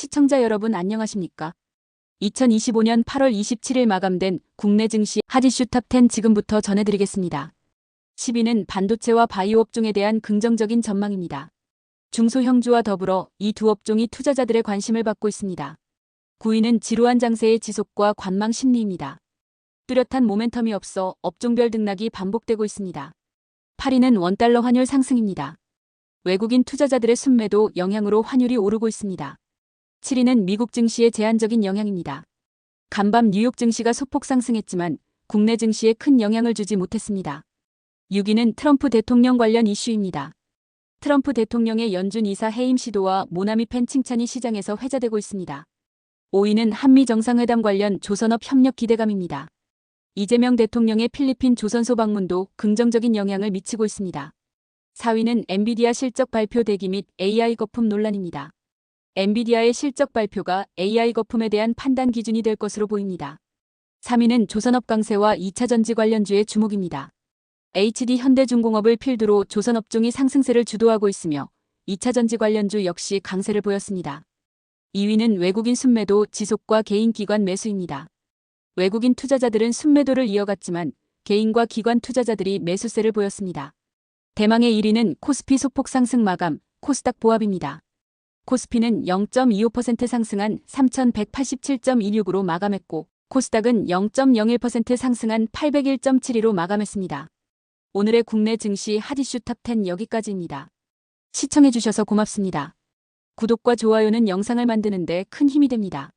시청자 여러분 안녕하십니까? 2025년 8월 27일 마감된 국내 증시 하디슈 탑10 지금부터 전해드리겠습니다. 10위는 반도체와 바이오 업종에 대한 긍정적인 전망입니다. 중소형주와 더불어 이 두 업종이 투자자들의 관심을 받고 있습니다. 9위는 지루한 장세의 지속과 관망 심리입니다. 뚜렷한 모멘텀이 없어 업종별 등락이 반복되고 있습니다. 8위는 원달러 환율 상승입니다. 외국인 투자자들의 순매도 영향으로 환율이 오르고 있습니다. 7위는 미국 증시의 제한적인 영향입니다. 간밤 뉴욕 증시가 소폭 상승했지만 국내 증시에 큰 영향을 주지 못했습니다. 6위는 트럼프 대통령 관련 이슈입니다. 트럼프 대통령의 연준 이사 해임 시도와 모나미 팬 칭찬이 시장에서 회자되고 있습니다. 5위는 한미 정상회담 관련 조선업 협력 기대감입니다. 이재명 대통령의 필리핀 조선소 방문도 긍정적인 영향을 미치고 있습니다. 4위는 엔비디아 실적 발표 대기 및 AI 거품 논란입니다. 엔비디아의 실적 발표가 AI 거품에 대한 판단 기준이 될 것으로 보입니다. 3위는 조선업 강세와 2차 전지 관련주의 주목입니다. HD 현대중공업을 필두로 조선업종이 상승세를 주도하고 있으며 2차 전지 관련주 역시 강세를 보였습니다. 2위는 외국인 순매도 지속과 개인 기관 매수입니다. 외국인 투자자들은 순매도를 이어갔지만 개인과 기관 투자자들이 매수세를 보였습니다. 대망의 1위는 코스피 소폭 상승 마감, 코스닥 보합입니다. 코스피는 0.25% 상승한 3,187.16으로 마감했고, 코스닥은 0.01% 상승한 801.72로 마감했습니다. 오늘의 국내 증시 하디슈 탑10 여기까지입니다. 시청해주셔서 고맙습니다. 구독과 좋아요는 영상을 만드는데 큰 힘이 됩니다.